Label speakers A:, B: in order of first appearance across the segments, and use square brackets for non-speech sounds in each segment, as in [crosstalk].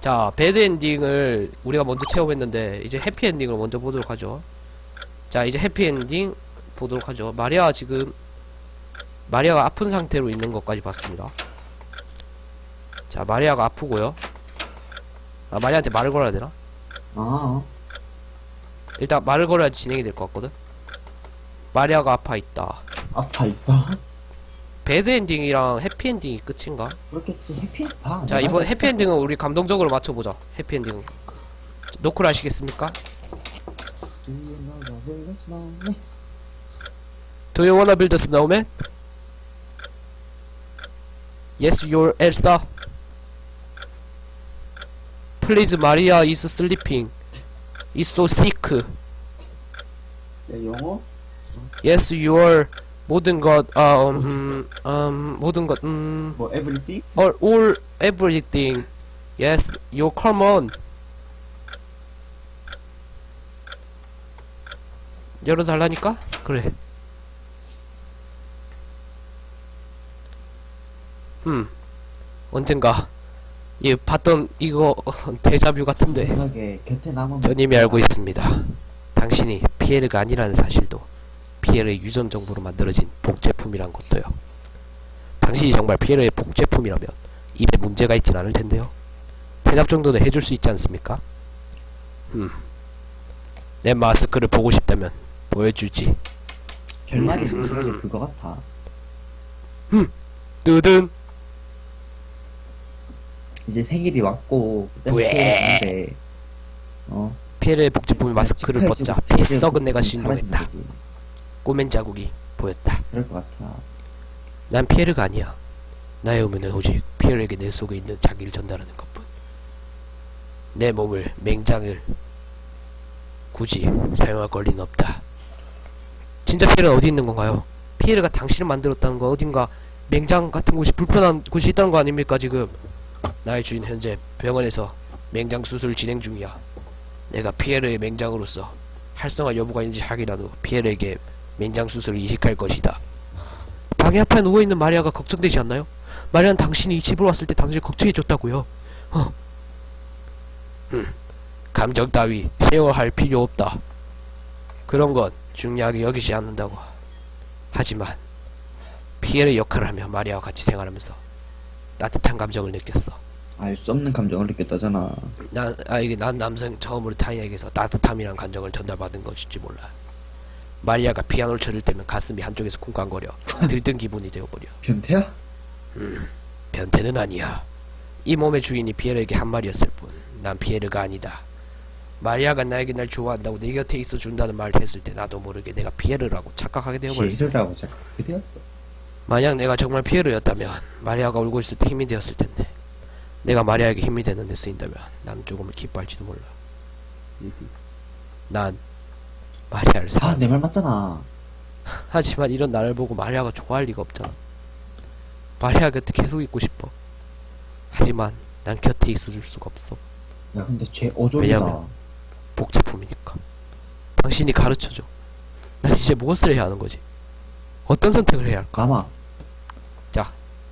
A: 자, 배드 엔딩을 우리가 먼저 체험했는데 이제 해피 엔딩을 먼저 보도록 하죠. 자, 이제 해피 엔딩 보도록 하죠. 마리아 지금 마리아가 아픈 상태로 있는 것까지 봤습니다. 자, 마리아가 아프고요. 아, 마리아한테 말을 걸어야 되나?
B: 아,
A: 일단 말을 걸어야 진행이 될 것 같거든. 마리아가 아파 있다.
B: 아파 있다.
A: 배드 엔딩이랑 해피 엔딩이 끝인가?
B: 그렇겠지. 해피엔드 다.
A: 자, 이번 해피 엔딩은 우리 감동적으로 맞춰보자. 해피 엔딩은. 노크를 하시겠습니까?
B: Do you know the village now?
A: Do you wanna build a snowman? Yes, you're Elsa. Please, Maria is sleeping. Is so sick.
B: 야, 영어?
A: Yes, you're 모든 것, 아, 음, 음, 모든 것, 음,
B: 뭐 everything?
A: all, all, everything. Yes, you come on. 열어달라니까? 그래. 음, 언젠가, 예, 봤던 이거 [laughs] 데자뷰 같은데.
B: 곁에 남은
A: 전 이미 알고 있습니다. 당신이 피에르가 아니라는 사실도 피에르의 유전 정보로 만들어진 복제품이란 것도요. 당신이 정말 피에르의 복제품이라면 입에 문제가 있진 않을 텐데요. 대답 정도는 해줄 수 있지 않습니까? 음. 내 마스크를 보고 싶다면 보여주지.
B: 결말이 그게 그거 같아.
A: 뜨든
B: 이제 생일이 왔고 그때 어
A: 피에르의 복제품이 마스크를 벗자
B: 피
A: 썩은 내가 신동했다. 꼬맨 자국이 보였다.
B: 그럴 것 같아.
A: 난 피에르가 아니야. 나의 의무는 오직 피에르에게 내 속에 있는 자기를 전달하는 것뿐. 내 몸을 맹장을 굳이 사용할 권리는 없다. 진짜 피에르는 어디 있는 건가요? 피에르가 당신을 만들었다는 거 어딘가 맹장 같은 곳이 불편한 곳이 있다는 거 아닙니까 지금? 나의 주인 현재 병원에서 맹장 수술 진행 중이야. 내가 피에르의 맹장으로서 활성화 여부가 있는지 확인한 후 피에르에게 맹장 수술을 이식할 것이다. 방에 앞에 누워있는 마리아가 걱정되지 않나요? 마리아는 당신이 집으로 왔을 때 당신을 걱정해줬다고요. 어. 음, 감정 따위 쉐어할 필요 없다. 그런 건 중요하게 여기지 않는다고. 하지만 피에르의 역할을 하며 마리아와 같이 생활하면서 따뜻한 감정을 느꼈어.
B: 알 수 없는 감정을 느꼈다잖아.
A: 난, 아, 이게 난 남성 처음으로 타이에게서 따뜻함이란 감정을 전달받은 것일지 몰라. 마리아가 피아노를 쳐줄 때면 가슴이 한쪽에서 쿵쾅거려 들뜬 기분이 되어버려.
B: 변태야?
A: 변태는 아니야. 이 몸의 주인이 피에르에게 한 말이었을 뿐. 난 피에르가 아니다. 마리아가 나에게 날 좋아한다고 내 곁에 있어 준다는 말을 했을 때 나도 모르게 내가 피에르라고 착각하게 되어버렸어.
B: 제이라고 착각하게 되었어.
A: 만약 내가 정말 피에르였다면 마리아가 울고 있을 때 힘이 되었을 텐데 내가 마리아에게 힘이 되는 데 쓰인다면 난 조금 기뻐할지도 몰라. 음흠. 난 마리아를 사랑.
B: 아, 내 말 맞잖아.
A: 하지만 이런 나를 보고 마리아가 좋아할 리가 없잖아. 마리아 곁에 계속 있고 싶어. 하지만 난 곁에 있어줄 수가 없어.
B: 야, 근데 쟤 어조리다.
A: 왜냐면- 복제품이니까. 당신이 가르쳐줘. 난 이제 무엇을 해야 하는 거지? 어떤 선택을 해야 할까?
B: 남아.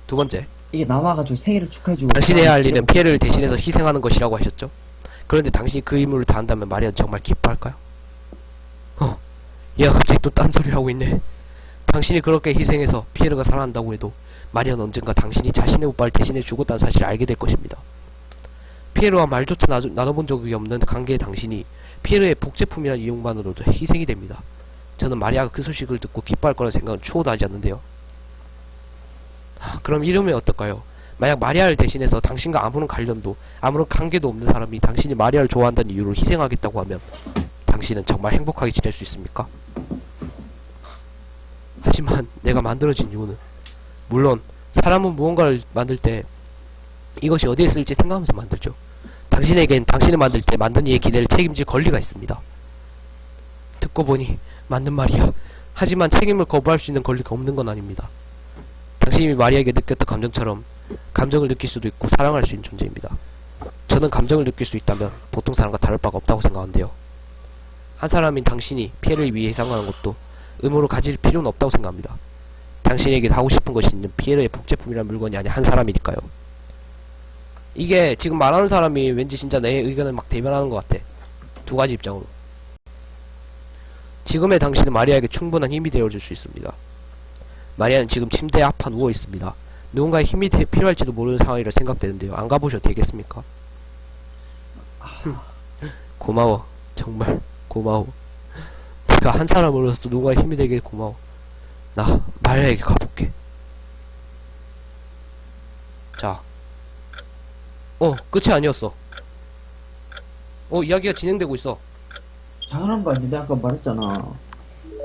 A: 두 번째,
B: 이게 남아가지고 생일을 축하해주고.
A: 당신이 해야 할 일은 피해를 대신해서 희생하는 것이라고 하셨죠? 그런데 당신이 그 임무를 다한다면 마리아는 정말 기뻐할까요? 어, 얘가 갑자기 또 딴소리를 하고 있네. 당신이 그렇게 희생해서 피에르가 살아난다고 해도 마리아는 언젠가 당신이 자신의 오빠를 대신해 죽었다는 사실을 알게 될 것입니다. 피에르와 말조차 나눠, 나눠본 적이 없는 관계의 당신이 피에르의 복제품이라는 이용만으로도 희생이 됩니다. 저는 마리아가 그 소식을 듣고 기뻐할 거라는 생각은 추호도 하지 않는데요. 하, 그럼 이러면 어떨까요? 만약 마리아를 대신해서 당신과 아무런 관련도 아무런 관계도 없는 사람이 당신이 마리아를 좋아한다는 이유로 희생하겠다고 하면 당신은 정말 행복하게 지낼 수 있습니까? 하지만 내가 만들어진 이유는 물론 사람은 무언가를 만들 때 이것이 어디에 쓸지 생각하면서 만들죠. 당신에겐 당신을 만들 때 만든 이의 기대를 책임질 권리가 있습니다. 듣고 보니 맞는 말이야. 하지만 책임을 거부할 수 있는 권리가 없는 건 아닙니다. 당신이 마리아에게 느꼈던 감정처럼 감정을 느낄 수도 있고 사랑할 수 있는 존재입니다. 저는 감정을 느낄 수 있다면 보통 사람과 다를 바가 없다고 생각하는데요. 한 사람인 당신이 피해를 위해 희생하는 것도 의무로 가질 필요는 없다고 생각합니다. 당신에게 하고 싶은 것이 있는 피에르의 복제품이라는 물건이 아닌 한 사람이니까요. 이게 지금 말하는 사람이 왠지 진짜 내 의견을 막 대변하는 것 같아. 두 가지 입장으로. 지금의 당신은 마리아에게 충분한 힘이 되어줄 수 있습니다. 마리아는 지금 침대에 아파 누워 있습니다. 누군가의 힘이 되- 필요할지도 모르는 상황이라 생각되는데요. 안 가보셔도 되겠습니까? 흠. 고마워. 정말 고마워. 내가 한 사람으로서 누군가의 힘이 되길 고마워. 나 마리아에게 가볼게. 자. 어, 끝이 아니었어. 어, 이야기가 진행되고 있어.
B: 당연한 거 아닌데 아까 말했잖아.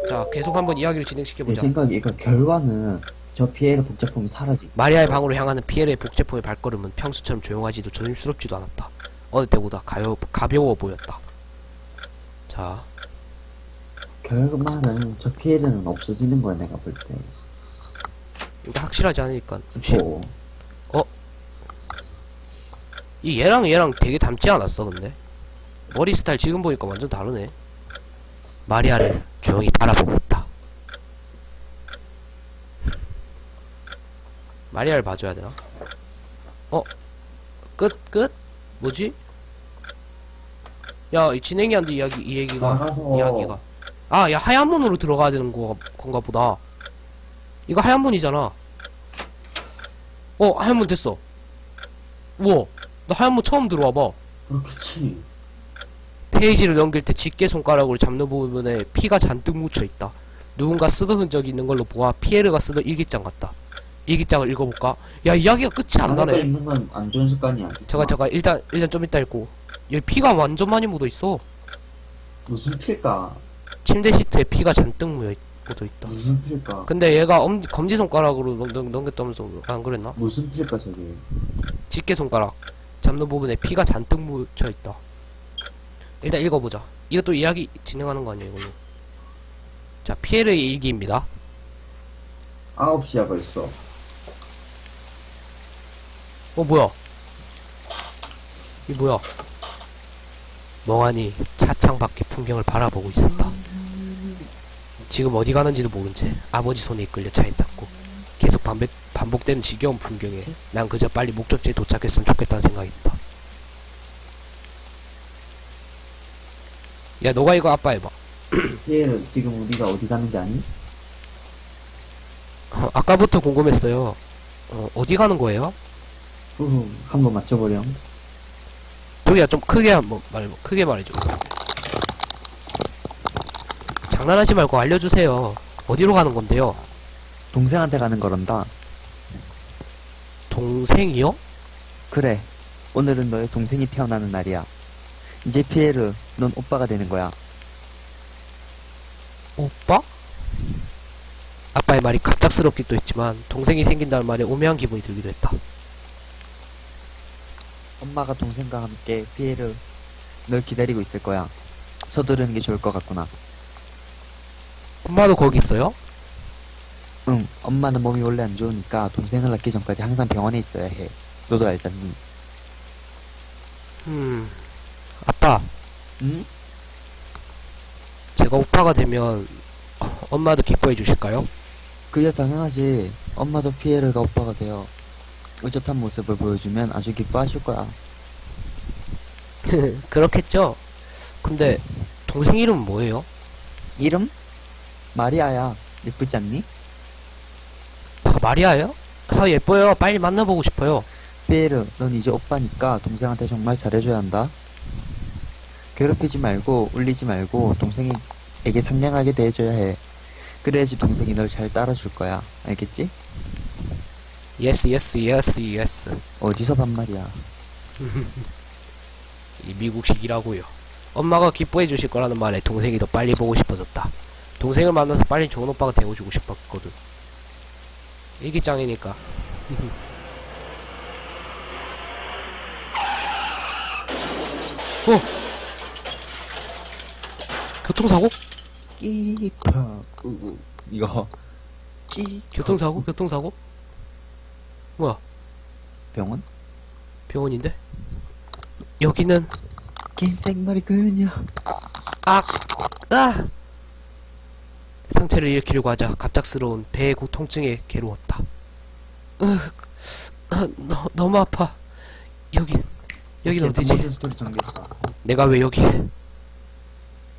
A: 자, 계속 한번 이야기를
B: 내
A: 진행시켜보자.
B: 생각에 이거 결과는 저 피에르 복제품이 사라지.
A: 마리아의 방으로 향하는 피에르의 복제품의 발걸음은 평소처럼 조용하지도 조심스럽지도 않았다. 어느 때보다 가벼, 가벼워 보였다. 자,
B: 결말은 저 피에르는 없어지는 거야 내가 볼 때.
A: 이게 확실하지 않으니까. 씨, 뭐이 얘랑 얘랑 되게 닮지 않았어, 근데? 머리 스타일 지금 보니까 완전 다르네. 마리아를 조용히 바라보고 있다. 마리아를 봐줘야 되나? 어? 끝? 끝? 뭐지? 야, 이 진행이 안 돼, 이야기, 이 얘기가.
B: 나가서
A: 이야기가. 아, 야, 하얀 문으로 들어가야 되는 거, 건가 보다. 이거 하얀 문이잖아. 어, 하얀 문 됐어. 우와, 나 하얀 문 처음 들어와봐.
B: 그렇겠지.
A: 페이지를 넘길 때 집게 손가락으로 잡는 부분에 피가 잔뜩 묻혀 있다. 누군가 쓰던 흔적이 있는 걸로 보아 피에르가 쓰던 일기장 같다. 일기장을 읽어볼까? 야, 이야기가 끝이 안
B: 나가
A: 나네.
B: 있는 건 안 좋은 습관이야.
A: 잠깐, 잠깐, 일단, 일단 좀 이따 읽고. 여기 피가 완전 많이 묻어 있어.
B: 무슨 필까?
A: 침대 시트에 피가 잔뜩 묻어, 묻어 있다.
B: 무슨 필까?
A: 근데 얘가 엄, 검지손가락으로 넘, 넘, 넘겼다면서 안 그랬나?
B: 무슨 필까 저게?
A: 집게손가락 잡는 부분에 피가 잔뜩 묻혀 있다. 일단 읽어보자. 이것도 이야기 진행하는 거 아니에요, 이걸로. 자, 피에르의 일기입니다.
B: 아홉 시야 벌써.
A: 어, 뭐야? 이 뭐야? 멍하니 차창 밖의 풍경을 바라보고 있었다. 지금 어디 가는지도 모른 채 아버지 손에 이끌려 차에 탔고 계속 반복, 반복되는 지겨운 풍경에 난 그저 빨리 목적지에 도착했으면 좋겠다는 생각이 든다. 야, 너가 이거 아빠 해봐.
B: 피에르 [clears throat] 지금 우리가 어디 가는지 아니?
A: 어, 아까부터 궁금했어요. 어, 어디 가는 거예요?
B: 후후 한번 맞춰보렴.
A: 저기야 좀 크게 한번 말해 크게 말해줘. 장난하지 말고 알려주세요. 어디로 가는 건데요?
C: 동생한테 가는 거란다.
A: 동생이요?
C: 그래. 오늘은 너의 동생이 태어나는 날이야. 이제 피에르, 넌 오빠가 되는 거야.
A: 오빠? 아빠의 말이 갑작스럽기도 했지만 동생이 생긴다는 말에 오묘한 기분이 들기도 했다.
C: 엄마가 동생과 함께 피에르, 널 기다리고 있을 거야. 서두르는 게 좋을 것 같구나.
A: 엄마도 거기 있어요?
C: 응, 엄마는 몸이 원래 안 좋으니까 동생을 낳기 전까지 항상 병원에 있어야 해. 너도 알잖니?
A: 음, 아빠,
C: 응?
A: 제가 오빠가 되면 어, 엄마도 기뻐해 주실까요?
C: 그게 당연하지. 엄마도 피에르가 오빠가 되어 의젓한 모습을 보여주면 아주 기뻐하실 거야. [laughs]
A: 그렇겠죠. 근데 동생 이름은 뭐예요?
C: 이름? 마리아야. 예쁘지 않니?
A: 아, 마리아요? 아 예뻐요. 빨리 만나보고 싶어요.
C: 피에르, 넌 이제 오빠니까 동생한테 정말 잘해줘야 한다. 괴롭히지 말고 울리지 말고 동생에게 상냥하게 대해줘야 해. 그래야지 동생이 널 잘 따라줄 거야. 알겠지?
A: 예스 예스 예스 예스.
C: 어디서 반말이야. [laughs]
A: 이 미국식이라고요. 엄마가 기뻐해 주실 거라는 말에 동생이 더 빨리 보고 싶어졌다. 동생을 만나서 빨리 좋은 오빠가 되어주고 싶었거든. 일기장이니까. [laughs] 어! 교통사고?
C: 우우, 이거. 끼,
A: 교통사고? 교통사고? 뭐야?
C: 병원?
A: 병원인데? 여기는
C: 긴 생머리 그녀.
A: 악! 아! 상체를 일으키려고 하자 갑작스러운 배의 고통증에 괴로웠다. 으, 아, 너, 너무 아파. 여기 여긴 어디지?
C: 모든 스토리 정리했다.
A: 내가 왜 여기에?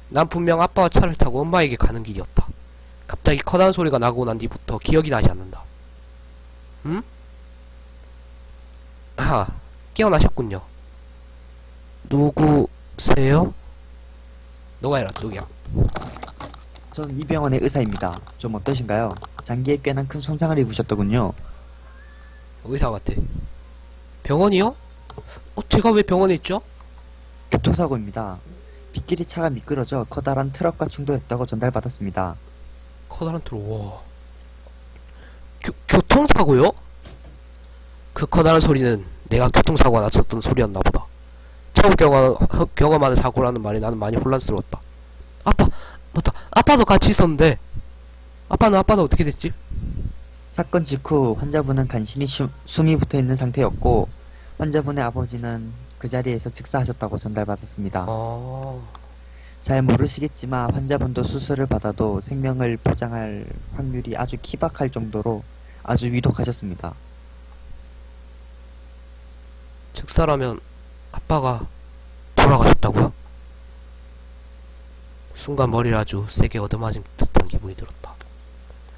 A: 난 분명 아빠와 차를 타고 엄마에게 가는 길이었다. 갑자기 커다란 소리가 나고 난 뒤부터 기억이 나지 않는다. 응? 아, 깨어나셨군요. 누구세요? 너가 해라, 누구야?
C: 전 이 병원의 의사입니다. 좀 어떠신가요? 장기에 꽤나 큰 손상을 입으셨더군요.
A: 의사 같아. 병원이요? 어, 제가 왜 병원에 있죠?
C: 교통사고입니다. 빗길이 차가 미끄러져 커다란 트럭과 충돌했다고 전달받았습니다.
A: 커다란 트로, 와. 교, 교통사고요? 그 커다란 소리는 내가 교통사고가 났었던 소리였나 보다. 처음 경험, 경험하는 사고라는 말이 나는 많이 혼란스러웠다. 아빠, 맞다. 아빠도 같이 있었는데. 아빠는, 아빠는 어떻게 됐지?
C: 사건 직후 환자분은 간신히 쉬- 숨이 붙어 있는 상태였고 환자분의 아버지는 그 자리에서 즉사하셨다고 전달받았습니다.
A: 어,
C: 잘 모르시겠지만 환자분도 수술을 받아도 생명을 보장할 확률이 아주 희박할 정도로 아주 위독하셨습니다.
A: 즉사라면 아빠가 돌아가셨다고요? 순간 머리를 아주 세게 얻어맞은 듯한 기분이 들었다.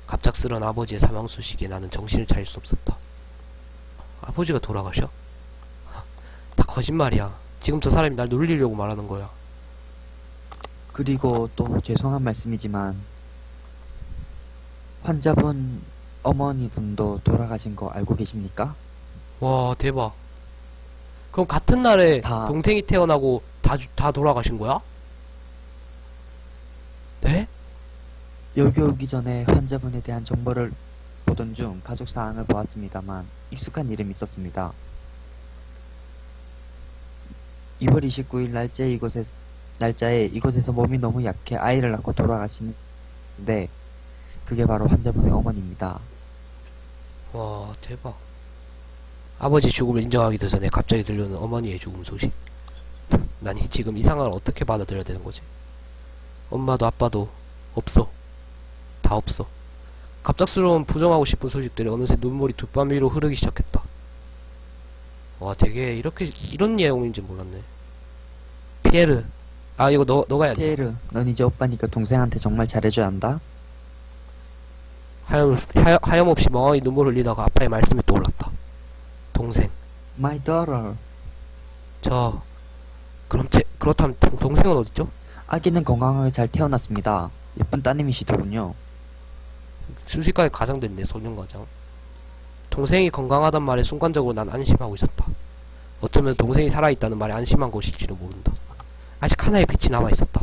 A: 갑작스런 아버지의 사망 소식에 나는 정신을 차릴 수 없었다. 아버지가 돌아가셔? 다 거짓말이야. 지금 저 사람이 날 놀리려고 말하는 거야.
C: 그리고 또 죄송한 말씀이지만 환자분 어머니 분도 돌아가신 거 알고 계십니까?
A: 와 대박. 그럼 같은 날에
C: 다-
A: 동생이 태어나고 다, 주- 다 돌아가신 거야? 네?
C: 여기 오기 전에 환자분에 대한 정보를 보던 중 가족 사항을 보았습니다만 익숙한 이름이 있었습니다. 2월 29일 날짜에 이곳에 날짜에 이곳에서 몸이 너무 약해 아이를 낳고 돌아가시는데 그게 바로 환자분의 어머니입니다.
A: 와 대박 아버지 죽음을 인정하기도 전에 갑자기 들려오는 어머니의 죽음 소식. [laughs] 난 이- 지금 이 상황을 어떻게 받아들여야 되는 거지? 엄마도 아빠도 없어. 다 없어. 갑작스러운 부정하고 싶은 소식들이 어느새 눈물이 두 뺨 위로 흐르기 시작했다. 와 되게 이렇게 이런 내용인지 몰랐네. 피에르. 아 이거 너 너가 해야 돼.
C: 피에르, 넌 이제 오빠니까 동생한테 정말 잘해줘야 한다.
A: 하염, 하염, 하염없이 멍하니 눈물 흘리다가 아빠의 말씀이 떠올랐다 동생
C: My daughter.
A: 저 그럼 제 그렇다면 동- 동생은 어딨죠?
C: 아기는 건강하게 잘 태어났습니다. 예쁜 따님이시더군요.
A: 순식간에 가장됐네 소년가장 동생이 건강하단 말에 순간적으로 난 안심하고 있었다 어쩌면 동생이 살아있다는 말에 안심한 것일지도 모른다 아직 하나의 빛이 남아있었다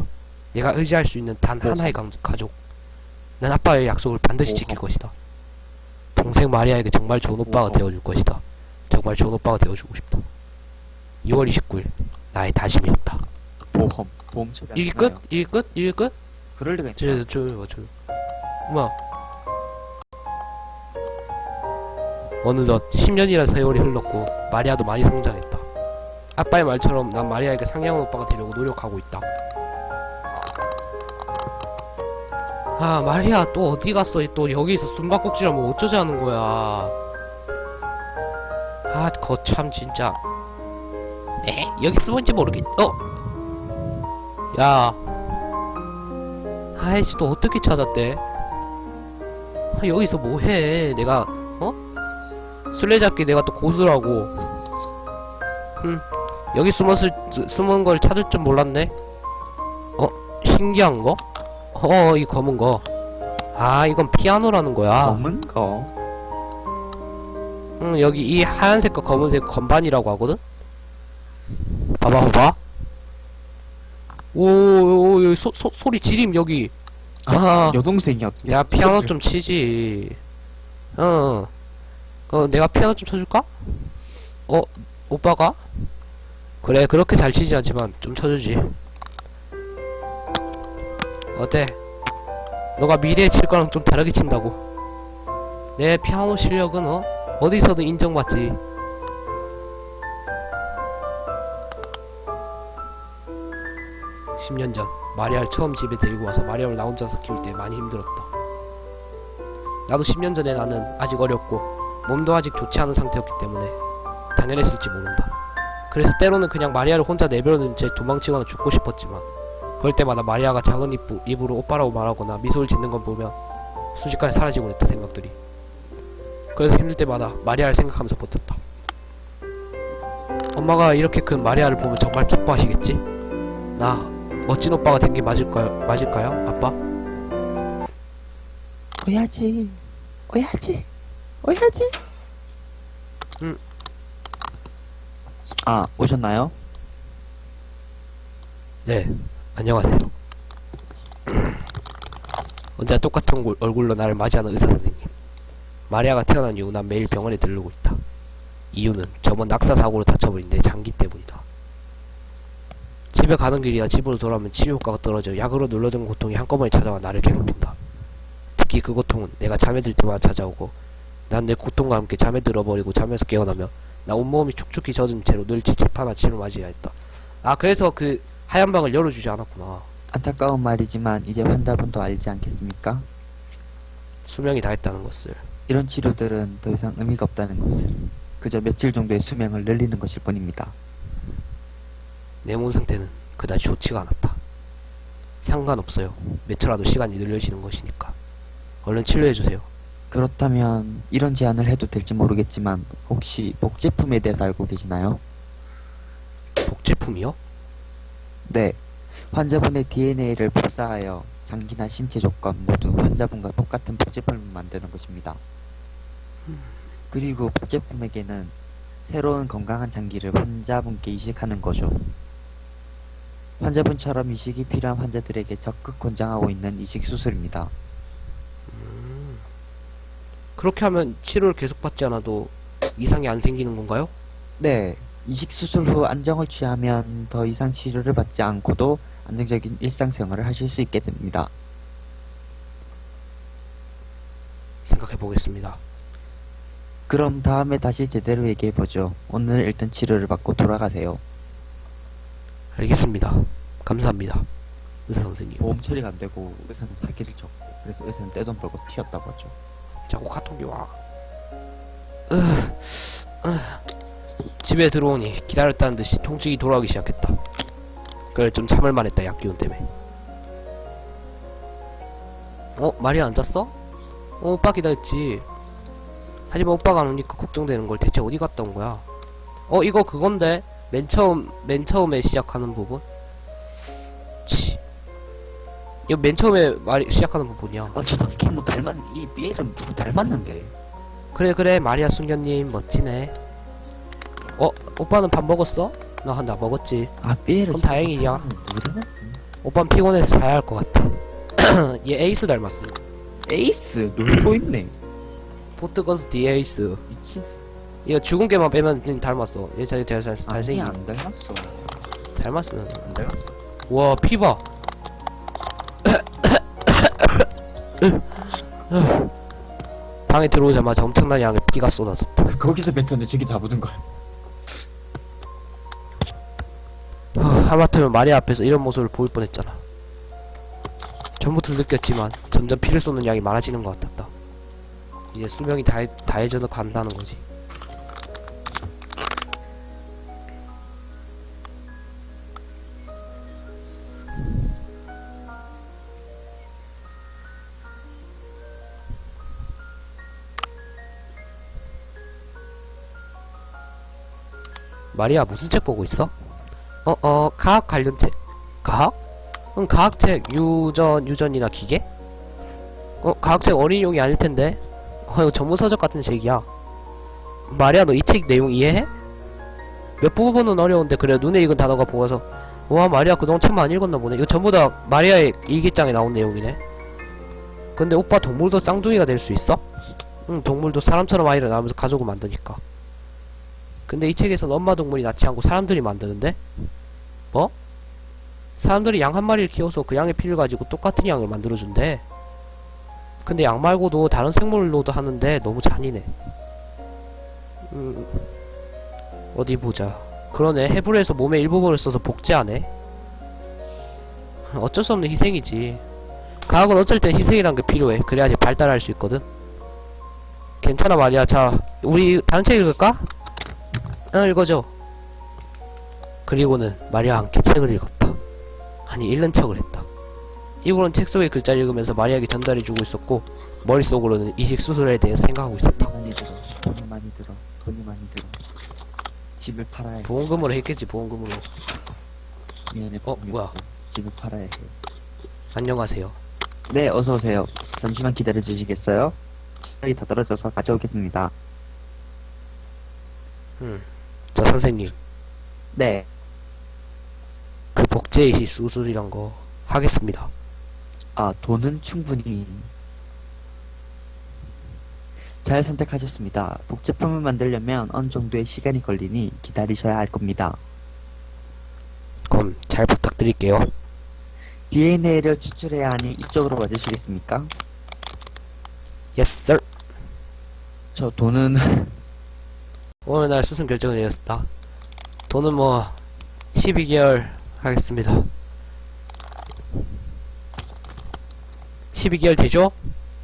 A: 내가 의지할 수 있는 단 하나의 강- 가족 난 아빠의 약속을 반드시 지킬 것이다 동생 마리아에게 정말 좋은 오빠가
C: 오호.
A: 되어줄 것이다 정말 좋은 오빠가 되어주고 싶다 2월 29일 나의 다짐이었다
C: 보험. 보험 처리
A: 안일
C: 되나요?
A: 끝? 일 끝? 일 끝?
C: 그럴 리가 있나?
A: 저, 저, 저, 저. 엄마. 어느덧 10년이라는 세월이 흘렀고 마리아도 많이 성장했다. 아빠의 말처럼 난 마리아에게 상냥한 오빠가 되려고 노력하고 있다. 아 마리아 또 어디 갔어? 또 여기서 숨바꼭질하면 어쩌자는 거야. 아 거참 진짜. 에 여기 숨은지 모르겠. 어. 야. 아이씨 또 어떻게 찾았대? 아, 여기서 뭐해? 내가 어? 술래잡기 내가 또 고수라고. 음 여기 숨었을 수- 숨은 걸 찾을 줄 몰랐네. 어 신기한 거? 어 이 검은 거. 아 이건 피아노라는 거야.
C: 검은 거.
A: 응 여기 이 하얀색과 검은색 건반이라고 하거든. 봐봐 봐봐. 오, 오, 오 여기 소, 소, 소리 지림 여기. 아.
C: 여동생이 어떻게?
A: 내가 피아노 좀 치지. 어. 어, 내가 피아노 좀 쳐줄까? 어, 오빠가? 그래, 그렇게 잘 치지 않지만 좀 쳐주지. 어때? 너가 미래에 칠 거랑 좀 다르게 친다고. 내 피아노 실력은 어? 어디서든 인정받지. 십 년 전, 마리아를 처음 집에 데리고 와서 마리아를 나 혼자서 키울 때 많이 힘들었다. 나도 10년 전에 나는 아직 어렸고 몸도 아직 좋지 않은 상태였기 때문에 당연했을지 모른다. 그래서 때로는 그냥 마리아를 혼자 내버려둔 채 도망치거나 죽고 싶었지만 그럴 때마다 마리아가 작은 입, 입으로 오빠라고 말하거나 미소를 짓는 건 보면 순식간에 사라지곤 했다 생각들이 그래서 힘들 때마다 마리아를 생각하면서 버텼다 엄마가 이렇게 큰 마리아를 보면 정말 기뻐하시겠지? 나 멋진 오빠가 된 게 맞을까요? 맞을까요? 아빠?
C: 오야지 오야지 오야지
A: 응.
C: 아 오셨나요?
A: 네, 안녕하세요. [clears throat] 언제나 똑같은 얼굴- 얼굴로 나를 맞이하는 의사 선생님. 마리아가 태어난 이후 난 매일 병원에 들르고 있다. 이유는 저번 낙사 사고로 다쳐버린 내 장기 때문이다. 집에 가는 길이나 집으로 돌아오면 치료 효과가 떨어져 약으로 눌러든 고통이 한꺼번에 찾아와 나를 괴롭힌다. 특히 그 고통은 내가 잠에 들 때마다 찾아오고 난 내 고통과 함께 잠에 들어버리고 잠에서 깨어나며 나 온몸이 축축히 젖은 채로 늘 지키파나 치료 맞이해야 했다. 아 그래서 그 하얀 방을 열어주지 않았구나.
C: 안타까운 말이지만 이제 환자분도 알지 않겠습니까?
A: 수명이 다했다는 것을.
C: 이런 치료들은 더 이상 의미가 없다는 것을 그저 며칠 정도의 수명을 늘리는 것일 뿐입니다.
A: 내 몸 상태는 그다지 좋지가 않았다. 상관없어요. 몇 초라도 시간이 늘려지는 것이니까. 얼른 치료해주세요.
C: 그렇다면 이런 제안을 해도 될지 모르겠지만 혹시 복제품에 대해서 알고 계시나요?
A: 복제품이요?
C: 네. 환자분의 DNA를 복사하여 장기나 신체 조건 모두 환자분과 똑같은 복제품을 만드는 것입니다. 그리고 복제품에게는 새로운 건강한 장기를 환자분께 이식하는 거죠. 환자분처럼 이식이 필요한 환자들에게 적극 권장하고 있는 이식 수술입니다.
A: 그렇게 하면 치료를 계속 받지 않아도 이상이 안 생기는 건가요?
C: 네. 이식 수술 후 안정을 취하면 더 이상 치료를 받지 않고도 안정적인 일상생활을 하실 수 있게 됩니다.
A: 생각해 보겠습니다.
C: 그럼 다음에 다시 제대로 얘기해 보죠. 오늘 일단 치료를 받고 돌아가세요.
A: 알겠습니다. 감사합니다. 의사 선생님.
C: 보험 처리가 안 되고 의사는 사기를 쳤고 그래서 의사는 떼돈 벌고 튀었다고 하죠.
A: 자꾸 카톡이 와. 으, 으. 집에 들어오니 기다렸다는 듯이 통증이 돌아오기 시작했다. 그래 좀 참을만 했다 약기운 때문에. 어? 마리아 안 잤어? 어 오빠 기다렸지. 하지만 오빠가 안 오니까 걱정되는 걸 대체 어디 갔다 온 거야? 어 이거 그건데 맨 처음 맨 처음에 시작하는 부분? 치. 이거 맨 처음에 말 시작하는 부분이야.
D: 아, 저 남캐 뭐 닮았, 이 삐에는 누구 닮았는데?
A: 그래 그래 마리아 숙녀님 멋지네 어? 오빠는 밥 먹었어? 나 한 나 먹었지
D: 아, 삐에를.
A: 그럼 다행이야. 오빠는 피곤해서 자야 할 것 같아 [clears throat] 얘 에이스 닮았어
D: 에이스, 놀고 있네.
A: 포트거스 디 에이스
D: 미친.
A: 이거 죽은 개만 빼면 그냥 닮았어 얘 잘, 잘, 잘,
D: 아니,
A: 잘생긴
D: 안 닮았어.
A: 닮았어
D: 안 닮았어.
A: 와 피 봐 [clears throat] 방에 들어오자마자 엄청난 양의 피가 쏟아졌다
B: 거기서 뱉었는데 저기 다 묻은 거야.
A: 하, 하마터면 마리아 앞에서 이런 모습을 보일 뻔했잖아. 전부터 느꼈지만 점점 피를 쏟는 양이 많아지는 것 같았다. 이제 수명이 다해, 다해져 간다는 거지. 마리아 무슨 책 보고 있어? 어, 어, 과학 관련 책. 과학? 응, 과학책, 유전, 유전이나 기계? 어, 과학책 어린이용이 아닐 텐데. 어, 이거 전문서적 같은 책이야. 마리아, 너이 책 내용 이해해? 몇 부분은 어려운데, 그래, 눈에 익은 단어가 보여서. 와, 마리아 그동안 책 많이 읽었나 보네. 이거 전부 다 마리아의 일기장에 나온 내용이네. 근데 오빠 동물도 쌍둥이가 될 수 있어? 응, 동물도 사람처럼 아이를 낳으면서 가족을 만드니까. 근데 이 책에선 엄마 동물이 낳지 않고 사람들이 만드는데? 뭐? 사람들이 양 한 마리를 키워서 그 양의 피를 가지고 똑같은 양을 만들어준대. 근데 양 말고도 다른 생물로도 하는데 너무 잔인해. 음, 어디 보자. 그러네. 해부에서 몸의 일부분을 써서 복제하네. 어쩔 수 없는 희생이지. 과학은 어쩔 땐 희생이란 게 필요해. 그래야지 발달할 수 있거든. 괜찮아 말이야. 자, 우리 다른 책 읽을까? 응, 읽어줘. 그리고는 마리아와 함께 책을 읽었다. 아니 읽는 척을 했다. 이고는 책 속의 글자를 읽으면서 마리아에게 전달해주고 있었고 머릿속으로는 이식 수술에 대해 생각하고 있었다.
C: 많이 들어. 돈이 많이 들어. 돈이 많이 들어. 집을 팔아야 해.
A: 보험금으로 했겠지 보험금으로.
C: 미안해.
A: 어,
C: 돈이
A: 뭐야.
C: 없어. 집을 팔아야 해.
A: 안녕하세요.
C: 네, 어서 오세요. 잠시만 기다려 주시겠어요? 시간이 다 떨어져서 가져오겠습니다.
A: 음. 저 선생님
C: 네.
A: 그 복제 이식 수술이란 거 하겠습니다.
C: 아, 돈은 충분히. 잘 선택하셨습니다. 복제품을 만들려면 어느 정도의 시간이 걸리니 기다리셔야 할 겁니다.
A: 그럼 잘 부탁드릴게요.
C: DNA를 추출해야 하니 이쪽으로 와주시겠습니까?
A: Yes sir.
C: 저 돈은 [laughs]
A: 오늘 날 수술 결정을 내렸다. 돈은 뭐 12개월 하겠습니다. 12개월 되죠?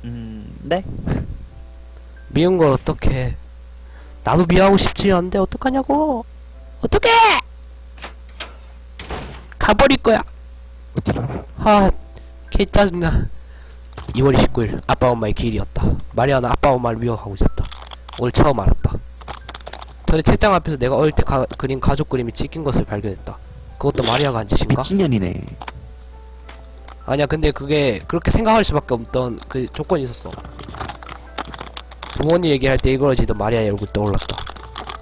C: 음, 네. [laughs]
A: 미운 걸 어떻게? 나도 미워하고 싶지 않은데 어떡하냐고? 어떡해? 가버릴 거야.
C: 어디로?
A: 아, 개 짜증나. 2월 29일 아빠 엄마의 기일이었다. 마리아는 아빠 엄마를 미워하고 있었다. 오늘 처음 알았다. 전에 책장 앞에서 내가 어릴 때 가- 그린 가족 그림이 찍힌 것을 발견했다. 그것도 마리아가 한 짓인가?
C: 미친년이네.
A: 아니야, 근데 그게 그렇게 생각할 수밖에 없던 그 조건이 있었어. 부모님 얘기할 때 이그러지던 마리아의 얼굴 떠올랐다.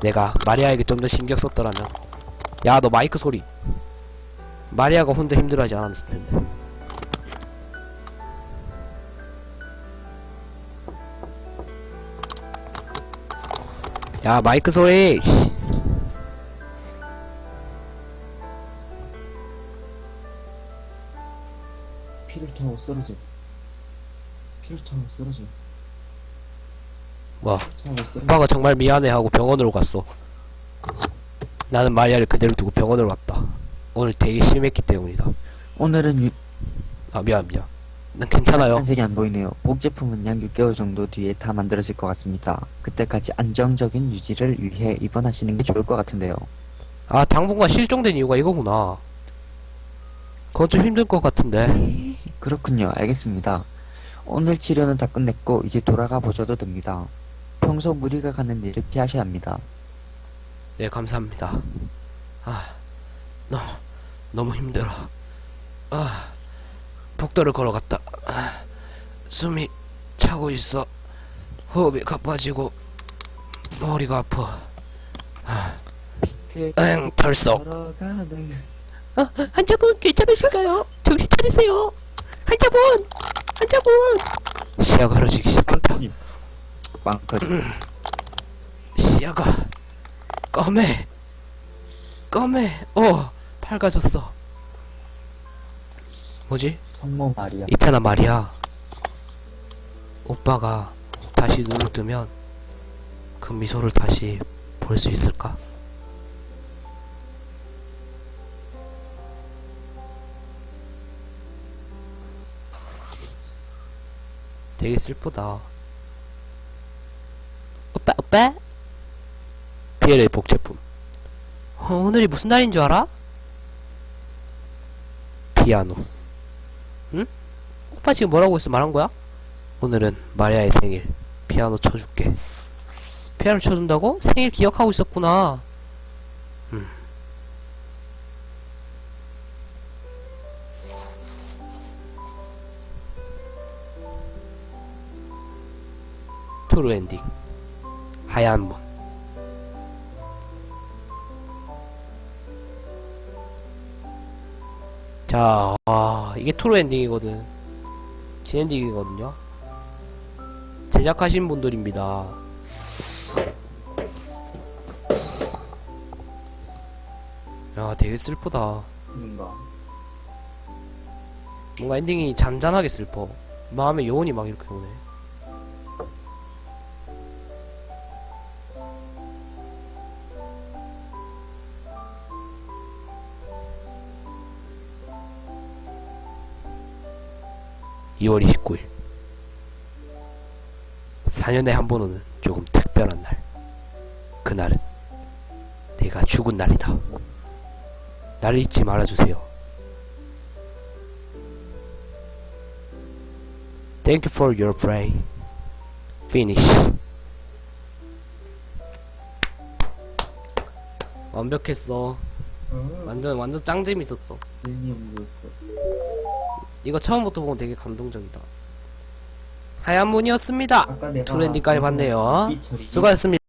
A: 내가 마리아에게 좀 더 신경 썼더라면. 야, 너 마이크 소리. 마리아가 혼자 힘들어하지 않았을 텐데. 야, 마이크 소리. 씨.
B: 피를 타고 쓰러져. 피를 타고 쓰러져.
A: 뭐?
B: 타고 쓰러져.
A: 오빠가 정말 미안해하고 병원으로 갔어. 나는 마리아를 그대로 두고 병원으로 갔다. 오늘 되게 심했기 때문이다.
C: 오늘은 유...
A: 아 미안 미안. 난 괜찮아요.
C: 색이 안 보이네요. 복제품은 약 6개월 정도 뒤에 다 만들어질 것 같습니다. 그때까지 안정적인 유지를 위해 입원하시는 게 좋을 것 같은데요.
A: 아 당분간 실종된 이유가 이거구나. 그건 좀 힘들 것 같은데.
C: 그렇군요. 알겠습니다. 오늘 치료는 다 끝냈고 이제 돌아가 보셔도 됩니다. 평소 무리가 가는 일을 피하셔야 합니다.
A: 네 감사합니다. 아 너, 너무 힘들어. 아 복도를 걸어갔다. 아, 숨이 차고 있어. 호흡이 가빠지고 머리가 아파. 응 털썩.
C: 어,
A: 환자분 괜찮으실까요? 정신 차리세요. 환자분, 환자분. 시야가 흐려지기 시작했다.
C: 빵컷
A: 시야가 검해, 검해. 어, 밝아졌어. 뭐지?
C: 성모 마리아
A: 있잖아 말이야. 오빠가 다시 눈을 뜨면 그 미소를 다시 볼 수 있을까? 되게 슬프다. 오빠, 오빠? 피에르의 복제품. 어, 오늘이 무슨 날인 줄 알아? 피아노. 응? 오빠 지금 뭐라고 했어? 말한 거야? 오늘은 마리아의 생일. 피아노 쳐줄게. 피아노 쳐준다고? 생일 기억하고 있었구나. 음. 트루 엔딩. 하얀 문. 자, 아, 이게 트루 엔딩이거든. 진 엔딩이거든요. 제작하신 분들입니다. 야, 되게 슬프다.
B: 뭔가.
A: 뭔가 엔딩이 잔잔하게 슬퍼. 마음에 여운이 막 이렇게 오네. (2월 29일) 4년에 한 번 오는 조금 특별한 날 그날은 내가 죽은 날이다 날 잊지 말아주세요. Thank you for your play. Finish. 완벽했어.
B: 어,
A: 완전 완전 짱 재밌었어.
B: 재미없었어.
A: 이거 처음부터 보면 되게 감동적이다. 하얀 문이었습니다. 투랜디까지 봤네요. 수고하셨습니다.